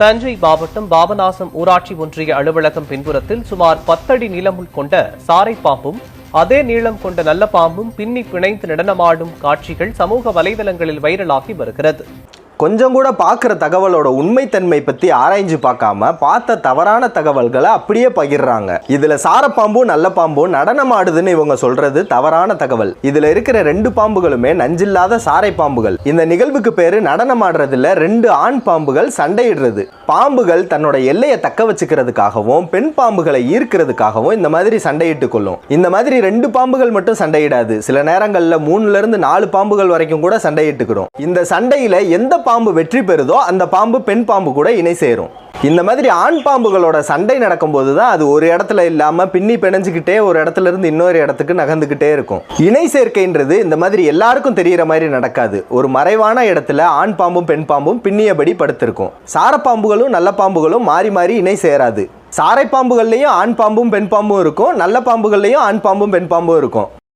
தஞ்சை மாவட்டம் பாபநாசம் ஊராட்சி ஒன்றிய அலுவலகம் பின்புறத்தில் சுமார் பத்தடி நீளமுள் கொண்ட சாரை பாம்பும் அதே நீளம் கொண்ட நல்ல பாம்பும் பின்னி பிணைந்து நடனமாடும் காட்சிகள் சமூக வலைதளங்களில் வைரலாகி வருகிறது. கொஞ்சம் கூட பார்க்குற தகவலோட உண்மைத்தன்மை பற்றி ஆராய்ஞ்சு பார்க்காம பார்த்த தவறான தகவல்களை அப்படியே பகிர்றாங்க. இதில் சாரப்பாம்பும் நல்ல பாம்பும் நடனம் ஆடுதுன்னு இவங்க சொல்றது தவறான தகவல். இதில் இருக்கிற ரெண்டு பாம்புகளுமே நஞ்சில்லாத சாரை பாம்புகள். இந்த நிகழ்வுக்கு பேர் நடனம் ஆடுறதுல ரெண்டு ஆண் பாம்புகள் சண்டையிடுறது. பாம்புகள் தன்னோட எல்லையை தக்க வச்சுக்கிறதுக்காகவும் பெண் பாம்புகளை ஈர்க்கிறதுக்காகவும் இந்த மாதிரி சண்டையிட்டு கொள்ளும். இந்த மாதிரி ரெண்டு பாம்புகள் மட்டும் சண்டையிடாது. சில நேரங்களில் மூணுல இருந்து நாலு பாம்புகள் வரைக்கும் கூட சண்டையிட்டுக்கிறோம். இந்த சண்டையில எந்த பாம்பு வெற்றி பெறுதோ அந்த பாம்பு பெண் பாம்பு கூட இணை சேரும். இந்த மாதிரி ஆண் பாம்புகளோட சண்டை நடக்கும்போது தான் அது ஒரு இடத்துல இல்லாமல் பின்னி பிணைஞ்சுக்கிட்டே ஒரு இடத்துல இருந்து இன்னொரு இடத்துக்கு நகர்ந்துக்கிட்டே இருக்கும். இணை சேர்க்கைன்றது இந்த மாதிரி எல்லாருக்கும் தெரிகிற மாதிரி நடக்காது. ஒரு மறைவான இடத்துல ஆண் பாம்பும் பெண் பாம்பும் பின்னியபடி படுத்திருக்கும். சாரப்பாம்புகளும் நல்ல பாம்புகளும் மாறி மாறி இணை சேராது. சாரை பாம்புகள்லையும் ஆண் பாம்பும் பெண் பாம்பும் இருக்கும் நல்ல பாம்புகள்லையும் ஆண் பாம்பும் பெண் பாம்பும் இருக்கும்.